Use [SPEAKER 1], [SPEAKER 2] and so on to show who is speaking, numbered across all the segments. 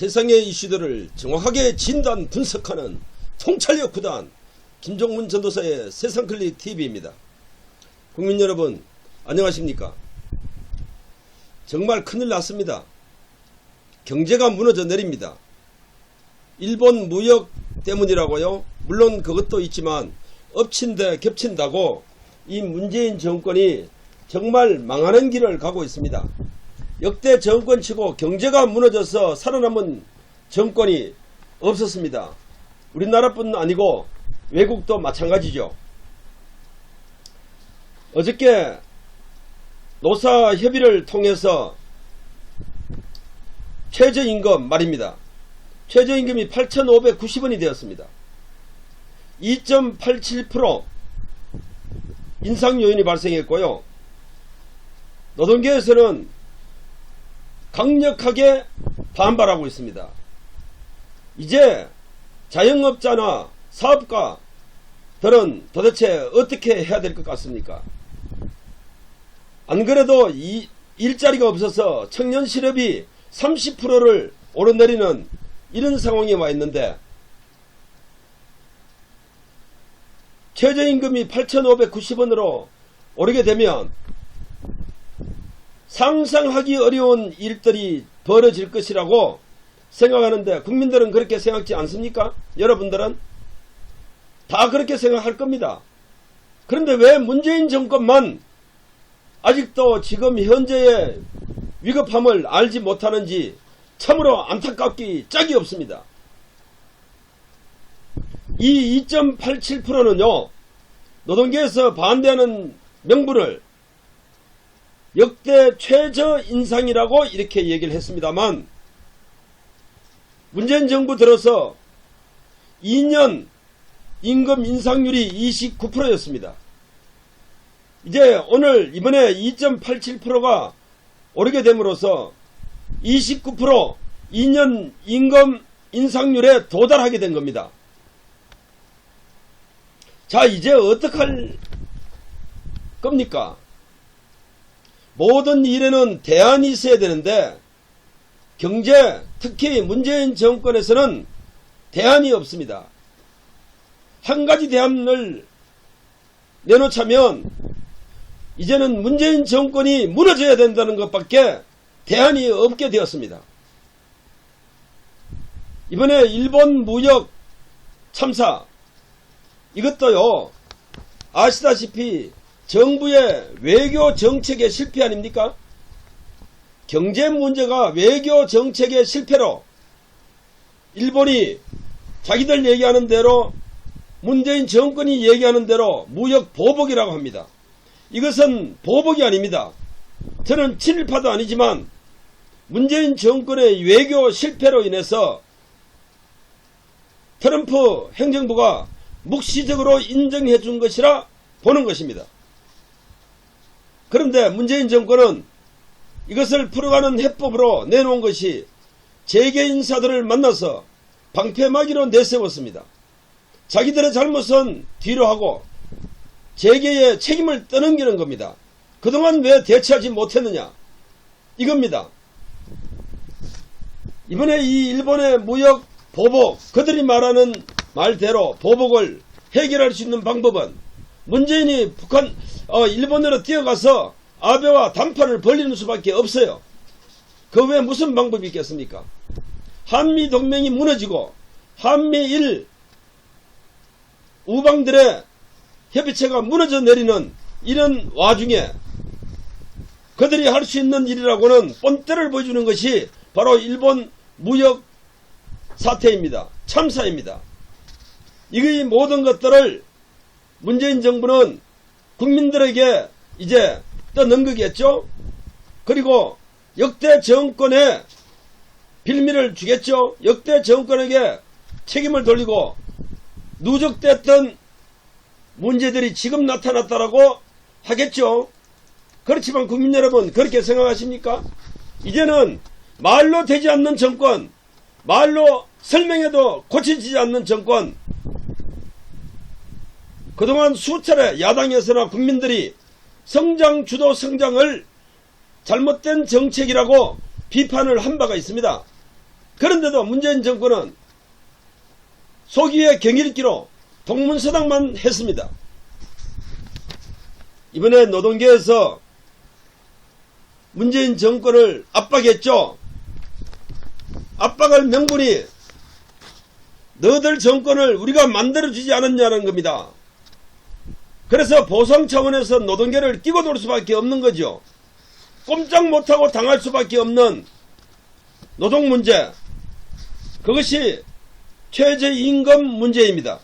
[SPEAKER 1] 세상의 이슈들을 정확하게 진단 분석하는 통찰력 구단 김종문 전도사의 세상클릭 TV입니다. 국민 여러분 안녕하십니까? 정말 큰일 났습니다. 경제가 무너져 내립니다. 일본 무역 때문이라고요? 물론 그것도 있지만 엎친데 겹친다고 이 문재인 정권이 정말 망하는 길을 가고 있습니다. 역대 정권치고 경제가 무너져서 살아남은 정권이 없었습니다. 우리나라뿐 아니고 외국도 마찬가지죠. 어저께 노사 협의를 통해서 최저임금 말입니다. 최저임금이 8,590원이 되었습니다. 2.87% 인상 요인이 발생했고요. 노동계에서는 강력하게 반발하고 있습니다. 이제 자영업자나 사업가들은 도대체 어떻게 해야 될 것 같습니까? 안 그래도 이 일자리가 없어서 청년 실업이 30%를 오르내리는 이런 상황에 와 있는데 최저임금이 8,590원으로 오르게 되면 상상하기 어려운 일들이 벌어질 것이라고 생각하는데 국민들은 그렇게 생각지 않습니까? 여러분들은 다 그렇게 생각할 겁니다. 그런데 왜 문재인 정권만 아직도 지금 현재의 위급함을 알지 못하는지 참으로 안타깝기 짝이 없습니다. 이 2.87%는요, 노동계에서 반대하는 명분을 역대 최저 인상이라고 이렇게 얘기를 했습니다만, 문재인 정부 들어서 2년 임금 인상률이 29%였습니다. 이제 오늘 이번에 2.87%가 오르게 됨으로써 29% 2년 임금 인상률에 도달하게 된 겁니다. 자, 이제 어떡할 겁니까? 모든 일에는 대안이 있어야 되는데 경제, 특히 문재인 정권에서는 대안이 없습니다. 한 가지 대안을 내놓자면 이제는 문재인 정권이 무너져야 된다는 것밖에 대안이 없게 되었습니다. 이번에 일본 무역 참사 이것도요 아시다시피 정부의 외교 정책의 실패 아닙니까? 경제 문제가 외교 정책의 실패로 일본이 자기들 얘기하는 대로 문재인 정권이 얘기하는 대로 무역 보복이라고 합니다. 이것은 보복이 아닙니다. 저는 친일파도 아니지만 문재인 정권의 외교 실패로 인해서 트럼프 행정부가 묵시적으로 인정해 준 것이라 보는 것입니다. 그런데 문재인 정권은 이것을 풀어가는 해법으로 내놓은 것이 재계 인사들을 만나서 방패막이로 내세웠습니다. 자기들의 잘못은 뒤로 하고 재계의 책임을 떠넘기는 겁니다. 그동안 왜 대처하지 못했느냐? 이겁니다. 이번에 이 일본의 무역 보복, 그들이 말하는 말대로 보복을 해결할 수 있는 방법은 문재인이 북한, 어, 일본으로 뛰어가서 아베와 단판을 벌리는 수밖에 없어요. 그 외에 무슨 방법이 있겠습니까? 한미 동맹이 무너지고 한미일 우방들의 협의체가 무너져 내리는 이런 와중에 그들이 할 수 있는 일이라고는 뻔때를 보여주는 것이 바로 일본 무역 사태입니다. 참사입니다. 이 모든 것들을 문재인 정부는 국민들에게 이제 떠넘기겠죠? 그리고 역대 정권에 빌미를 주겠죠? 역대 정권에게 책임을 돌리고 누적됐던 문제들이 지금 나타났다라고 하겠죠? 그렇지만 국민 여러분 그렇게 생각하십니까? 이제는 말로 되지 않는 정권, 말로 설명해도 고쳐지지 않는 정권, 그동안 수차례 야당에서나 국민들이 성장 주도 성장을 잘못된 정책이라고 비판을 한 바가 있습니다. 그런데도 문재인 정권은 소기의 경일기로 동문서당만 했습니다. 이번에 노동계에서 문재인 정권을 압박했죠. 압박할 명분이 너들 정권을 우리가 만들어주지 않았냐는 겁니다. 그래서 보상 차원에서 노동계를 끼고 돌 수밖에 없는 거죠. 꼼짝 못하고 당할 수밖에 없는 노동 문제. 그것이 최저임금 문제입니다.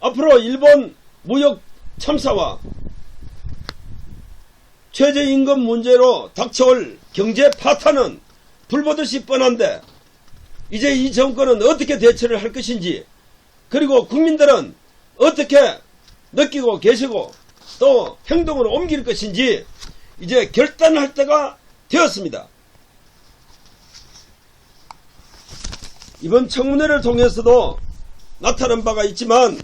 [SPEAKER 1] 앞으로 일본 무역 참사와 최저임금 문제로 닥쳐올 경제 파탄은 불보듯이 뻔한데 이제 이 정권은 어떻게 대처를 할 것인지 그리고 국민들은 어떻게 느끼고 계시고 또 행동으로 옮길 것인지 이제 결단할 때가 되었습니다. 이번 청문회를 통해서도 나타난 바가 있지만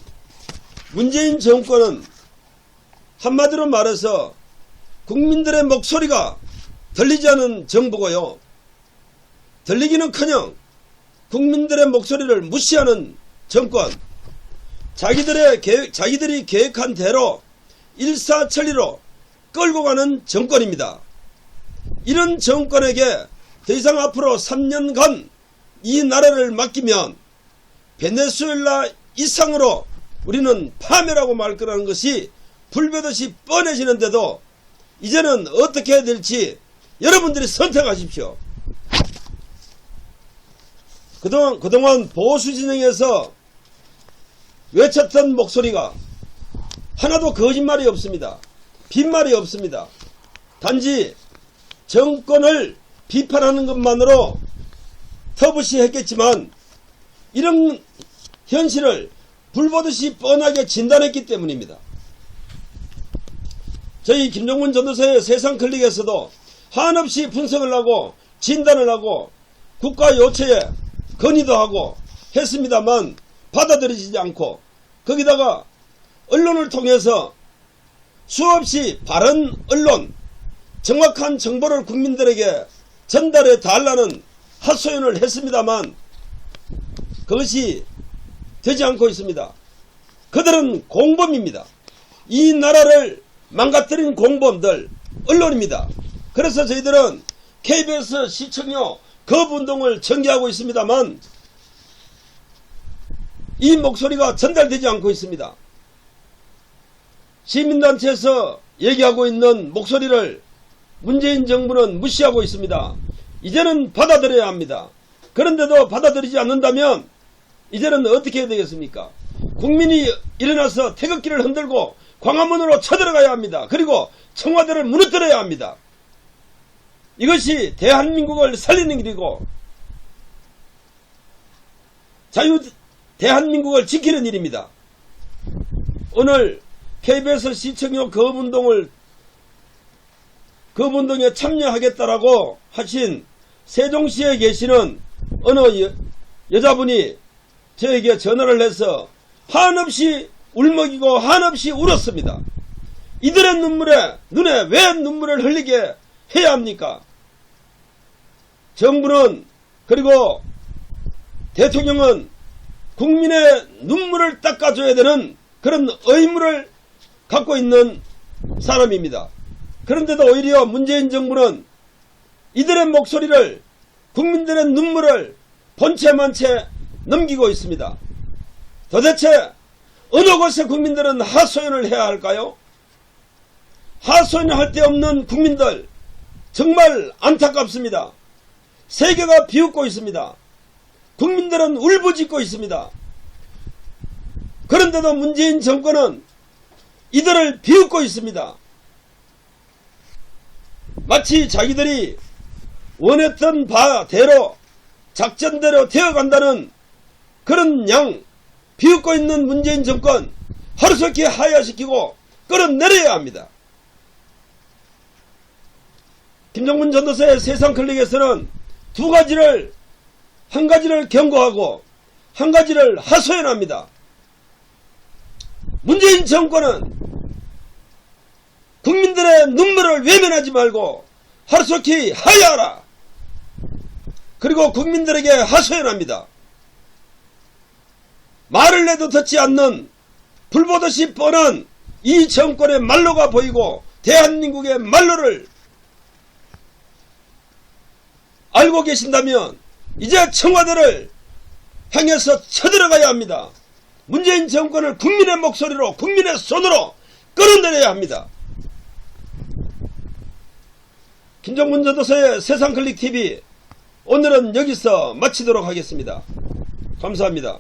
[SPEAKER 1] 문재인 정권은 한마디로 말해서 국민들의 목소리가 들리지 않은 정부고요. 들리기는커녕 국민들의 목소리를 무시하는 정권. 자기들의 계획, 자기들이 계획한 대로 일사천리로 끌고 가는 정권입니다. 이런 정권에게 더 이상 앞으로 3년간 이 나라를 맡기면 베네수엘라 이상으로 우리는 파멸하고 말 거라는 것이 불볕듯이 뻔해지는데도 이제는 어떻게 해야 될지 여러분들이 선택하십시오. 그동안, 그동안 보수 진영에서 외쳤던 목소리가 하나도 거짓말이 없습니다. 빈말이 없습니다. 단지 정권을 비판하는 것만으로 터부시 했겠지만 이런 현실을 불보듯이 뻔하게 진단했기 때문입니다. 저희 김종문 전도사의 세상 클릭에서도 한없이 분석을 하고 진단을 하고 국가 요체에 건의도 하고 했습니다만 받아들이지 않고 거기다가 언론을 통해서 수없이 바른 언론 정확한 정보를 국민들에게 전달해 달라는 하소연을 했습니다만 그것이 되지 않고 있습니다. 그들은 공범입니다. 이 나라를 망가뜨린 공범들 언론입니다. 그래서 저희들은 KBS 시청료 거부운동을 전개하고 있습니다만 이 목소리가 전달되지 않고 있습니다. 시민단체에서 얘기하고 있는 목소리를 문재인 정부는 무시하고 있습니다. 이제는 받아들여야 합니다. 그런데도 받아들이지 않는다면 이제는 어떻게 해야 되겠습니까? 국민이 일어나서 태극기를 흔들고 광화문으로 쳐들어가야 합니다. 그리고 청와대를 무너뜨려야 합니다. 이것이 대한민국을 살리는 길이고 자유 대한민국을 지키는 일입니다. 오늘 KBS 시청료 거업운동을 거업운동에 참여하겠다라고 하신 세종시에 계시는 어느 여, 여자분이 저에게 전화를 해서 한없이 울먹이고 한없이 울었습니다. 이들의 눈물에 눈에 왜 눈물을 흘리게 해야 합니까? 정부는 그리고 대통령은 국민의 눈물을 닦아줘야 되는 그런 의무를 갖고 있는 사람입니다. 그런데도 오히려 문재인 정부는 이들의 목소리를 국민들의 눈물을 본체만 채 넘기고 있습니다. 도대체 어느 곳에 국민들은 하소연을 해야 할까요? 하소연할 데 없는 국민들 정말 안타깝습니다. 세계가 비웃고 있습니다. 국민들은 울부짖고 있습니다. 그런데도 문재인 정권은 이들을 비웃고 있습니다. 마치 자기들이 원했던 바대로 작전대로 되어간다는 그런 양 비웃고 있는 문재인 정권 하루속히 하야시키고 끌어내려야 합니다. 김정문 전도사의 세상 클릭에서는 두 가지를 한 가지를 경고하고 한 가지를 하소연합니다. 문재인 정권은 국민들의 눈물을 외면하지 말고 하루속히 하야하라. 그리고 국민들에게 하소연합니다. 말을 내도 듣지 않는 불보듯이 뻔한 이 정권의 말로가 보이고 대한민국의 말로를 알고 계신다면 이제 청와대를 향해서 쳐들어가야 합니다. 문재인 정권을 국민의 목소리로 국민의 손으로 끌어내려야 합니다. 김정문 전도서의 세상클릭TV 오늘은 여기서 마치도록 하겠습니다. 감사합니다.